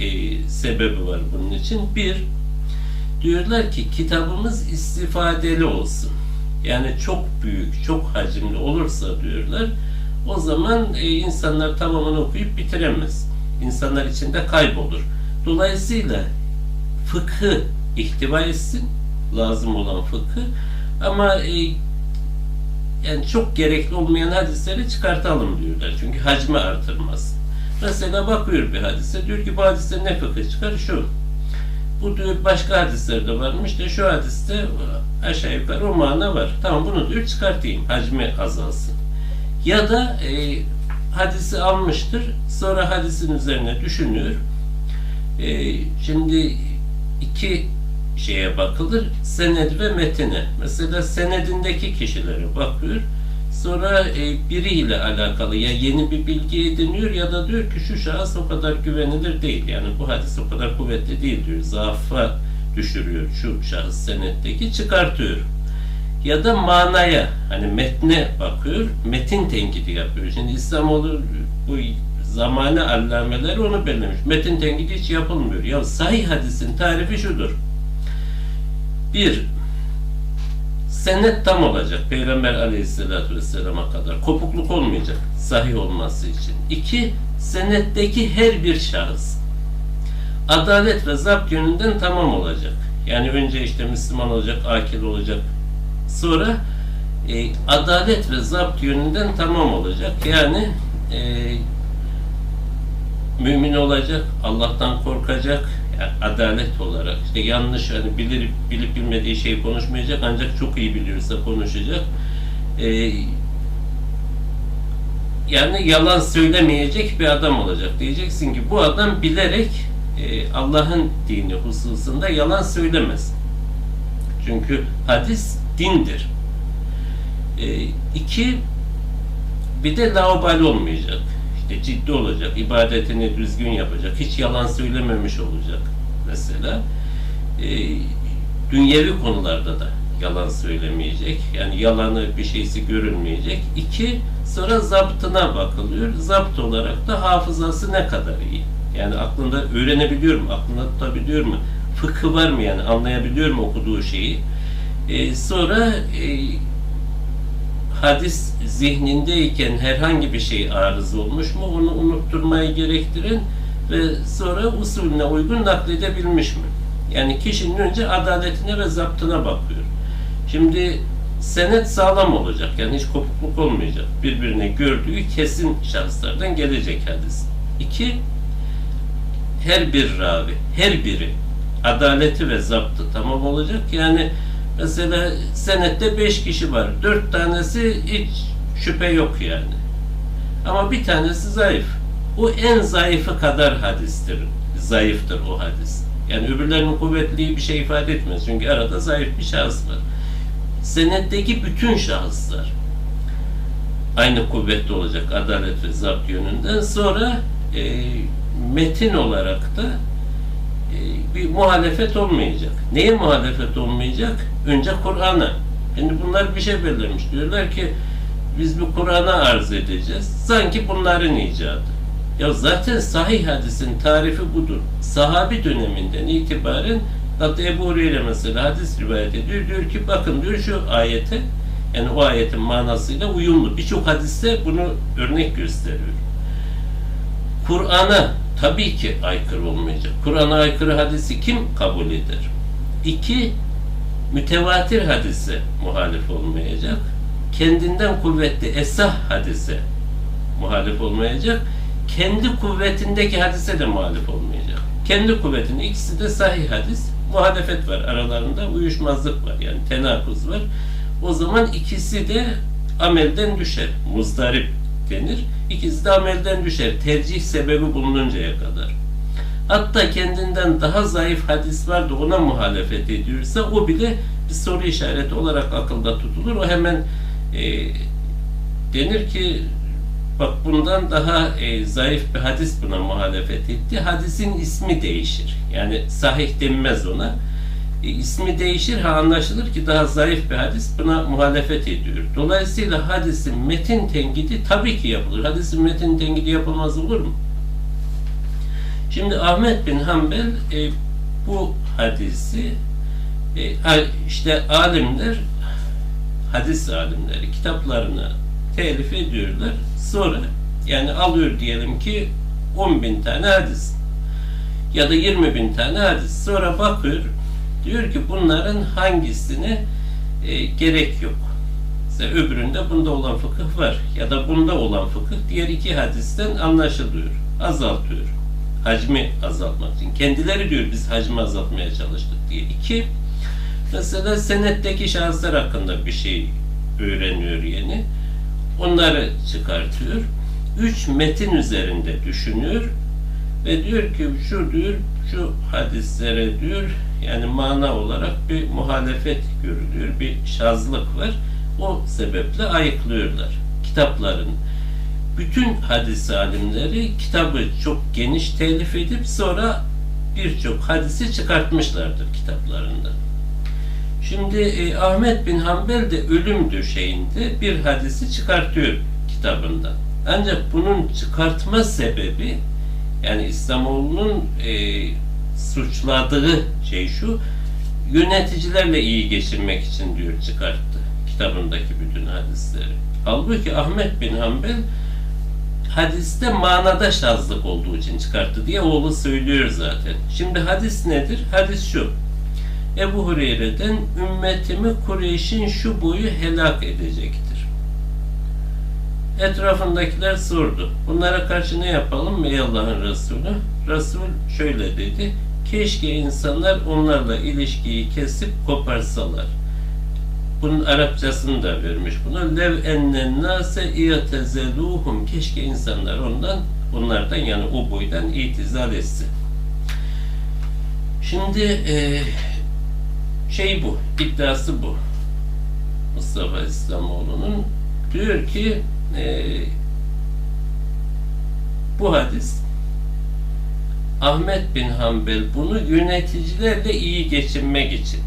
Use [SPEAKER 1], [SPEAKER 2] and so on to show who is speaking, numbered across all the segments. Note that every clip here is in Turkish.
[SPEAKER 1] e, sebebi var bunun için. Bir, diyorlar ki kitabımız istifadeli olsun. Yani çok büyük, çok hacimli olursa diyorlar, o zaman e, insanlar tamamını okuyup bitiremez. İnsanlar içinde kaybolur. Dolayısıyla fıkhı ihtiva etsin, lazım olan fıkhı ama e, yani çok gerekli olmayan hadisleri çıkartalım diyorlar. Çünkü hacmi artırmaz. Mesela bakıyor bir hadise, diyor ki bu hadiste ne fıkıh çıkar? Şu. Bu diyor başka hadislerde varmış da şu hadiste aşağı yukarı o mana var. Tamam bunu diyor çıkartayım. Hacmi azalsın. Ya da e, hadisi almıştır. Sonra hadisin üzerine düşünüyor. E, şimdi iki şeye bakılır. Sened ve metine. Mesela senedindeki kişilere bakıyor. Sonra e, biriyle alakalı ya yeni bir bilgi ediniyor ya da diyor ki şu şahıs o kadar güvenilir değil. Yani bu hadis o kadar kuvvetli değil diyor. Zaafa düşürüyor şu şahıs senetteki çıkartıyor. Ya da manaya hani metne bakıyor. Metin tenkidi yapıyor. Şimdi İslamoğlu bu zamane allameleri onu belirlemiş. Metin tenkidi hiç yapılmıyor. Ya sahih hadisin tarifi şudur. Bir, senet tam olacak Peygamber aleyhissalatü vesselama kadar. Kopukluk olmayacak sahih olması için. İki, senetteki her bir şahıs adalet ve zapt yönünden tamam olacak. Yani önce işte Müslüman olacak, akil olacak. Sonra e, adalet ve zapt yönünden tamam olacak. Yani e, mümin olacak, Allah'tan korkacak, adalet olarak işte yanlış hani bilir bilip bilmediği şeyi konuşmayacak ancak çok iyi biliyorsa konuşacak. Ee, yani yalan söylemeyecek bir adam olacak. Diyeceksin ki bu adam bilerek e, Allah'ın dini hususunda yalan söylemez. Çünkü hadis dindir. E, iki bir de laubal olmayacak işte ciddi olacak, ibadetini düzgün yapacak, hiç yalan söylememiş olacak mesela. E, dünyevi konularda da yalan söylemeyecek. Yani yalanı bir şeysi görülmeyecek. İki, sonra zaptına bakılıyor. Zapt olarak da hafızası ne kadar iyi. Yani aklında öğrenebiliyor mu? Aklında tutabiliyor mu? Fıkı var mı yani? Anlayabiliyor mu okuduğu şeyi? E, sonra e, hadis zihnindeyken herhangi bir şey arız olmuş mu onu unutturmayı gerektirin ve sonra usulüne uygun nakledebilmiş mi? Yani kişinin önce adaletine ve zaptına bakıyor. Şimdi senet sağlam olacak. Yani hiç kopukluk olmayacak. Birbirine gördüğü kesin şahıslardan gelecek hadis. İki, her bir ravi, her biri adaleti ve zaptı tamam olacak. Yani Mesela senette beş kişi var. Dört tanesi hiç şüphe yok yani. Ama bir tanesi zayıf. O en zayıfı kadar hadistir. Zayıftır o hadis. Yani öbürlerinin kuvvetliği bir şey ifade etmez. Çünkü arada zayıf bir şahıs var. Senetteki bütün şahıslar aynı kuvvetli olacak adalet ve zapt yönünden. Sonra e, metin olarak da e, bir muhalefet olmayacak. Neye muhalefet olmayacak? Önce Kur'an'a. Şimdi bunlar bir şey belirlemiş. Diyorlar ki biz bu Kur'an'a arz edeceğiz. Sanki bunların icadı. Ya zaten sahih hadisin tarifi budur. Sahabi döneminden itibaren hatta Ebu Hureyre mesela hadis rivayet ediyor. Diyor ki bakın diyor şu ayete yani o ayetin manasıyla uyumlu. Birçok hadiste bunu örnek gösteriyor. Kur'an'a tabii ki aykırı olmayacak. Kur'an'a aykırı hadisi kim kabul eder? İki, mütevatir hadise muhalif olmayacak. Kendinden kuvvetli esah hadise muhalif olmayacak. Kendi kuvvetindeki hadise de muhalif olmayacak. Kendi kuvvetinde ikisi de sahih hadis. Muhalefet var aralarında, uyuşmazlık var yani tenakuz var. O zaman ikisi de amelden düşer. Muzdarip denir. İkisi de amelden düşer. Tercih sebebi bulununcaya kadar. Hatta kendinden daha zayıf hadis var da ona muhalefet ediyorsa o bile bir soru işareti olarak akılda tutulur. O hemen e, denir ki bak bundan daha e, zayıf bir hadis buna muhalefet etti. Hadisin ismi değişir. Yani sahih denmez ona e, ismi değişir ha anlaşılır ki daha zayıf bir hadis buna muhalefet ediyor. Dolayısıyla hadisin metin tenkidi tabii ki yapılır. Hadisin metin tenkidi yapılmaz olur mu? Şimdi Ahmet bin Hanbel e, bu hadisi e, işte alimler hadis alimleri kitaplarını telif ediyorlar. Sonra yani alıyor diyelim ki 10 bin tane hadis ya da 20 bin tane hadis. Sonra bakıyor diyor ki bunların hangisine e, gerek yok. Mesela öbüründe bunda olan fıkıh var ya da bunda olan fıkıh diğer iki hadisten anlaşılıyor. Azaltıyor. Hacmi azaltmak için. Kendileri diyor biz hacmi azaltmaya çalıştık diye. İki, mesela senetteki şahıslar hakkında bir şey öğreniyor yeni. Onları çıkartıyor. Üç, metin üzerinde düşünüyor ve diyor ki şu diyor şu hadislere diyor yani mana olarak bir muhalefet görülüyor, bir şazlık var. O sebeple ayıklıyorlar kitapların. Bütün hadis alimleri kitabı çok geniş telif edip sonra birçok hadisi çıkartmışlardır kitaplarında. Şimdi e, Ahmet bin Hanbel de ölüm döşeğinde bir hadisi çıkartıyor kitabından. Ancak bunun çıkartma sebebi yani İslamoğlu'nun e, suçladığı şey şu yöneticilerle iyi geçirmek için diyor çıkarttı kitabındaki bütün hadisleri. Halbuki Ahmet bin Hanbel hadiste manada şazlık olduğu için çıkarttı diye oğlu söylüyor zaten. Şimdi hadis nedir? Hadis şu. Ebu Hureyre'den ümmetimi Kureyş'in şu boyu helak edecektir. Etrafındakiler sordu. Bunlara karşı ne yapalım ey Allah'ın Resulü? Resul şöyle dedi. Keşke insanlar onlarla ilişkiyi kesip koparsalar. Bunun Arapçasını da vermiş buna. Lev ennen nase i'tezeluhum. Keşke insanlar ondan, onlardan yani o boydan itizal etsin. Şimdi e, şey bu, iddiası bu. Mustafa İslamoğlu'nun diyor ki e, bu hadis Ahmet bin Hanbel bunu yöneticilerle iyi geçinmek için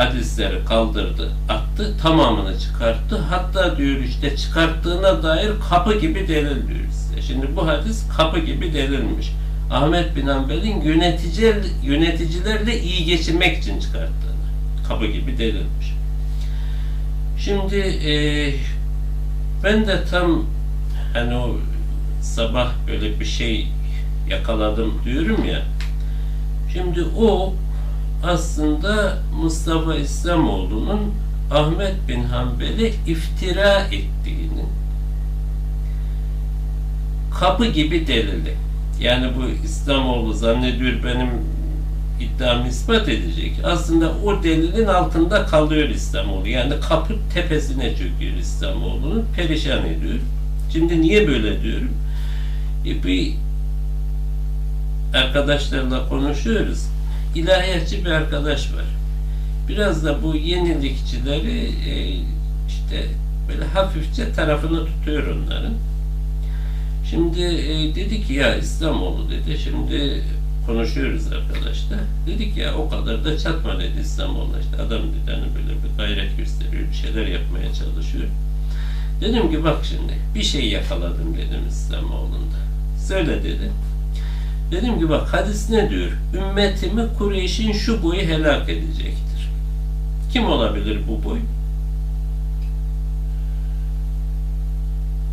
[SPEAKER 1] hadisleri kaldırdı, attı, tamamını çıkarttı. Hatta diyor işte çıkarttığına dair kapı gibi delil diyor size. Şimdi bu hadis kapı gibi delilmiş. Ahmet bin Hanbel'in yöneticiler, yöneticilerle iyi geçinmek için çıkarttığını. Kapı gibi delilmiş. Şimdi e, ben de tam hani o sabah böyle bir şey yakaladım diyorum ya. Şimdi o aslında Mustafa İslamoğlu'nun Ahmet bin Hanbel'e iftira ettiğini kapı gibi delili. Yani bu İslamoğlu zannediyor benim iddiamı ispat edecek. Aslında o delilin altında kalıyor İslamoğlu. Yani kapı tepesine çöküyor İslamoğlu'nu. Perişan ediyor. Şimdi niye böyle diyorum? E bir arkadaşlarla konuşuyoruz. İlahiyatçı bir arkadaş var. Biraz da bu yenilikçileri e, işte böyle hafifçe tarafını tutuyor onların. Şimdi e, dedi ki ya İslamoğlu dedi şimdi konuşuyoruz arkadaşlar. Dedik ya o kadar da çatma dedi İslamoğlu işte adam dedi hani böyle bir gayret gösteriyor bir şeyler yapmaya çalışıyor. Dedim ki bak şimdi bir şey yakaladım dedim İslamoğlu'nda. Söyle dedi. Dedim ki bak hadis ne diyor? Ümmetimi Kureyş'in şu boyu helak edecektir. Kim olabilir bu boy?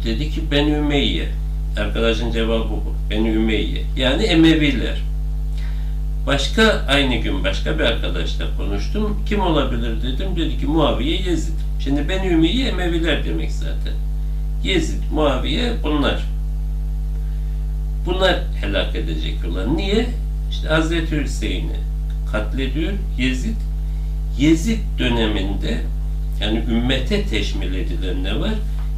[SPEAKER 1] Dedi ki Ben Ümeyye. Arkadaşın cevabı bu. Ben Ümeyye. Yani Emeviler. Başka aynı gün başka bir arkadaşla konuştum. Kim olabilir dedim. Dedi ki Muaviye Yezid. Şimdi Ben Ümeyye Emeviler demek zaten. Yezid, Muaviye bunlar. Bunlar helak edecek olan. Niye? İşte Hazreti Hüseyin'i katlediyor Yezid. Yezid döneminde yani ümmete teşmil edilen ne var?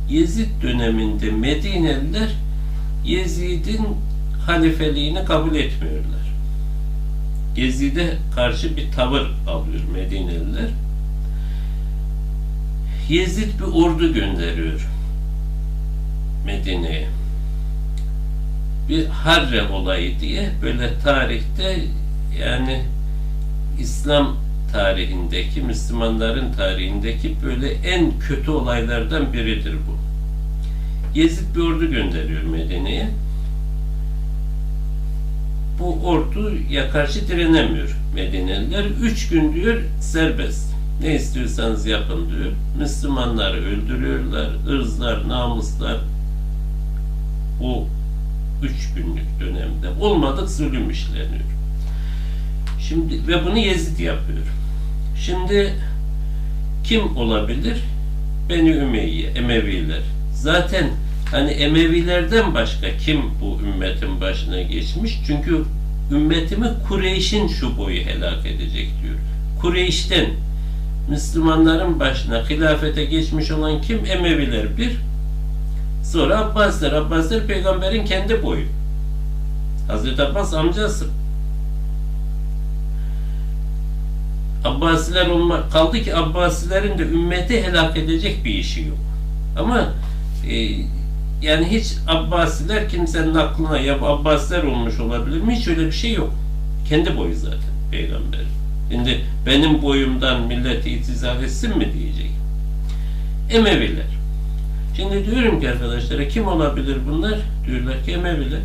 [SPEAKER 1] Yezid döneminde Medineliler Yezid'in halifeliğini kabul etmiyorlar. Yezid'e karşı bir tavır alıyor Medineliler. Yezid bir ordu gönderiyor Medine'ye. Bir Harre olayı diye böyle tarihte yani İslam tarihindeki, Müslümanların tarihindeki böyle en kötü olaylardan biridir bu. Yezid bir ordu gönderiyor Medine'ye. bu orduya karşı direnemiyor Medineliler. Üç gün diyor serbest. Ne istiyorsanız yapın diyor. Müslümanları öldürüyorlar. ırzlar, namuslar o üç günlük dönemde olmadık zulüm işleniyor. Şimdi ve bunu Yezid yapıyor. Şimdi kim olabilir? Beni Ümeyye, Emeviler. Zaten hani Emevilerden başka kim bu ümmetin başına geçmiş? Çünkü ümmetimi Kureyş'in şu boyu helak edecek diyor. Kureyş'ten Müslümanların başına hilafete geçmiş olan kim? Emeviler bir. Sonra Abbasiler. Abbasiler peygamberin kendi boyu. Hazreti Abbas amcası. Abbasiler olma, kaldı ki Abbasilerin de ümmeti helak edecek bir işi yok. Ama e, yani hiç Abbasiler kimsenin aklına ya Abbasiler olmuş olabilir mi? Hiç öyle bir şey yok. Kendi boyu zaten peygamber. Şimdi benim boyumdan milleti itizal etsin mi diyecek. Emeviler. Şimdi diyorum ki arkadaşlara kim olabilir bunlar? Diyorlar ki Emeviler.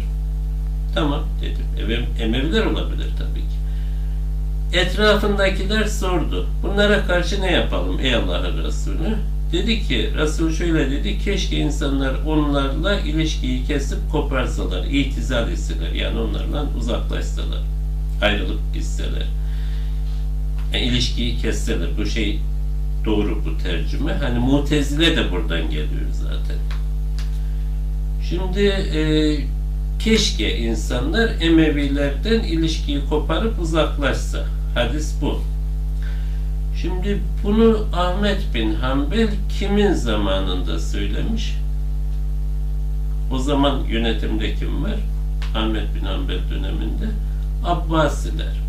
[SPEAKER 1] Tamam dedim. Emeviler olabilir tabii ki. Etrafındakiler sordu. Bunlara karşı ne yapalım ey Allah'ın Resulü? Dedi ki, Resul şöyle dedi, keşke insanlar onlarla ilişkiyi kesip koparsalar, itizal etseler, yani onlarla uzaklaşsalar, ayrılıp gitseler. Yani ilişkiyi kesseler, bu şey doğru bu tercüme. Hani mutezile de buradan geliyor zaten. Şimdi e, keşke insanlar Emevilerden ilişkiyi koparıp uzaklaşsa. Hadis bu. Şimdi bunu Ahmet bin Hanbel kimin zamanında söylemiş? O zaman yönetimde kim var? Ahmet bin Hanbel döneminde Abbasiler.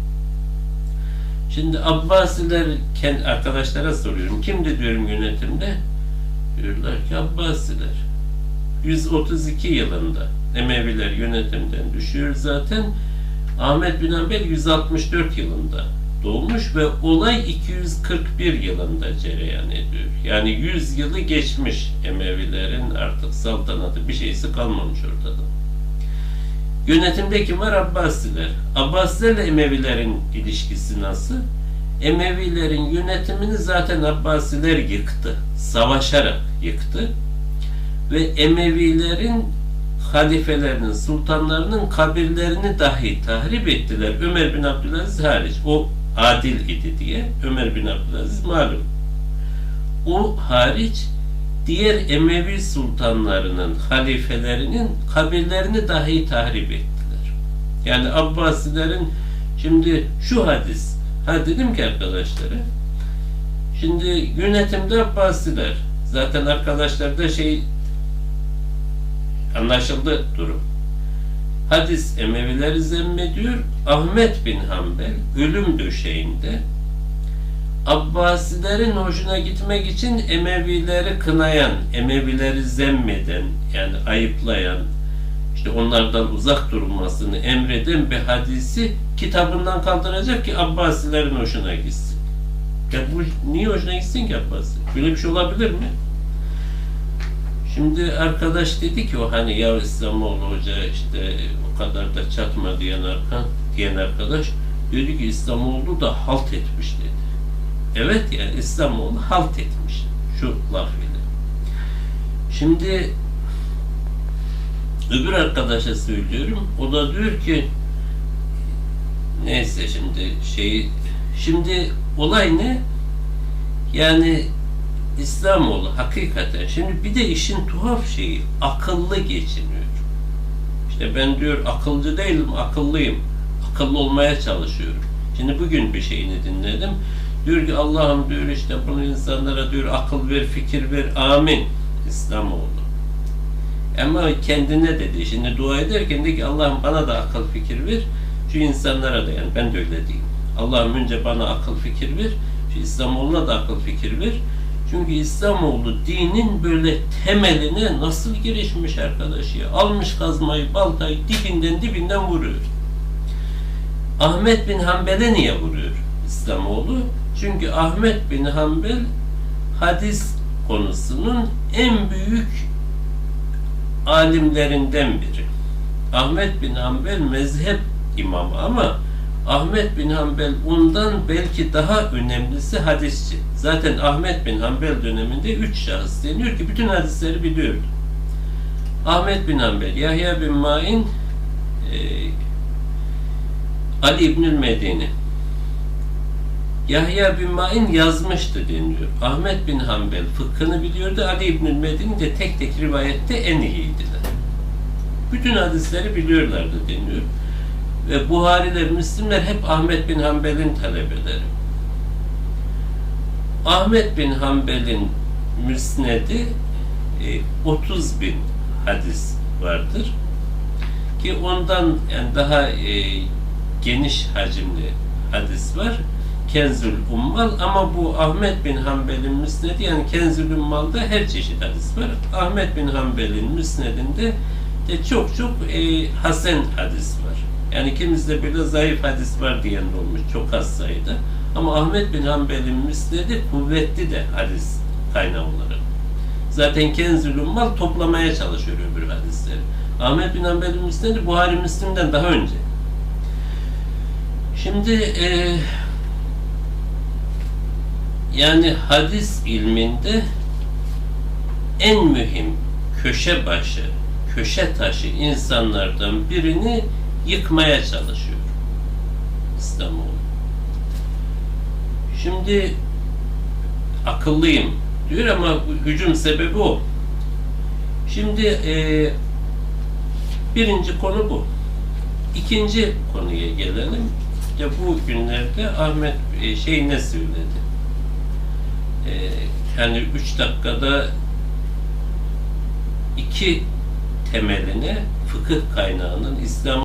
[SPEAKER 1] Şimdi Abbasiler arkadaşlara soruyorum. Kimdi diyorum yönetimde? Diyorlar ki Abbasiler. 132 yılında Emeviler yönetimden düşüyor zaten. Ahmet bin Hanbel 164 yılında doğmuş ve olay 241 yılında cereyan ediyor. Yani 100 yılı geçmiş Emevilerin artık saltanatı bir şeysi kalmamış ortada. Yönetimde kim var? Abbasiler. Abbasilerle Emevilerin ilişkisi nasıl? Emevilerin yönetimini zaten Abbasiler yıktı. Savaşarak yıktı. Ve Emevilerin halifelerinin, sultanlarının kabirlerini dahi tahrip ettiler. Ömer bin Abdülaziz hariç. O adil idi diye. Ömer bin Abdülaziz malum. O hariç diğer Emevi sultanlarının, halifelerinin kabirlerini dahi tahrip ettiler. Yani Abbasilerin şimdi şu hadis, ha dedim ki arkadaşlara, şimdi yönetimde Abbasiler, zaten arkadaşlar da şey anlaşıldı durum. Hadis Emevileri zemmediyor. Ahmet bin Hanbel ölüm döşeğinde Abbasilerin hoşuna gitmek için Emevileri kınayan, Emevileri zemmeden, yani ayıplayan, işte onlardan uzak durmasını emreden bir hadisi kitabından kaldıracak ki Abbasilerin hoşuna gitsin. Ya bu niye hoşuna gitsin ki Abbasi? Böyle bir şey olabilir mi? Şimdi arkadaş dedi ki o hani ya İslamoğlu hoca işte o kadar da çatma diyen, arka, diyen arkadaş dedi ki İslamoğlu da halt etmiş dedi. Evet yani İslamoğlu halt etmiş şu laf ile. Şimdi öbür arkadaşa söylüyorum. O da diyor ki neyse şimdi şey şimdi olay ne? Yani İslamoğlu hakikaten şimdi bir de işin tuhaf şeyi akıllı geçiniyor. İşte ben diyor akılcı değilim, akıllıyım. Akıllı olmaya çalışıyorum. Şimdi bugün bir şeyini dinledim. Diyor ki Allah'ım diyor işte bunu insanlara diyor akıl ver, fikir ver. Amin. İslamoğlu. Ama kendine dedi. Şimdi dua ederken de ki Allah'ım bana da akıl fikir ver. Şu insanlara da yani ben de öyle diyeyim. Allah'ım önce bana akıl fikir ver. Şu İslamoğlu'na da akıl fikir ver. Çünkü İslamoğlu dinin böyle temeline nasıl girişmiş arkadaş ya. Almış kazmayı, baltayı dibinden dibinden vuruyor. Ahmet bin Hanbel'e niye vuruyor İslamoğlu? Çünkü Ahmet bin Hanbel hadis konusunun en büyük alimlerinden biri. Ahmet bin Hanbel mezhep imamı ama Ahmet bin Hanbel ondan belki daha önemlisi hadisçi. Zaten Ahmet bin Hanbel döneminde üç şahıs deniyor ki bütün hadisleri biliyordu. Ahmet bin Hanbel, Yahya bin Ma'in, e, Ali İbnül Medini. Yahya bin Ma'in yazmıştı deniliyor. Ahmet bin Hanbel fıkhını biliyordu. Ali İbnül Medini de tek tek rivayette en iyiydiler. Bütün hadisleri biliyorlardı deniyor. Ve Buhariler, Müslimler hep Ahmet bin Hanbel'in talebeleri. Ahmet bin Hanbel'in müsnedi e, 30 bin hadis vardır. Ki ondan yani daha e, geniş hacimli hadis var. Kenzül Ummal ama bu Ahmet bin Hanbel'in müsnedi yani Kenzül Ummal'da her çeşit hadis var. Ahmet bin Hanbel'in müsnedinde de çok çok e, hasen hadis var. Yani kimizde böyle zayıf hadis var diyen olmuş çok az sayıda. Ama Ahmet bin Hanbel'in müsnedi kuvvetli de hadis kaynağı olarak. Zaten Kenzül Ummal toplamaya çalışıyor öbür hadisleri. Ahmet bin Hanbel'in müsnedi Buhari Müslim'den daha önce. Şimdi e, yani hadis ilminde en mühim köşe başı, köşe taşı insanlardan birini yıkmaya çalışıyor İslamoğlu. Şimdi akıllıyım diyor ama hücum sebebi o. Şimdi e, birinci konu bu. İkinci konuya gelelim. Ya bu günlerde Ahmet e, şey ne söyledi? E, yani üç dakikada iki temeline fıkıh kaynağının İslam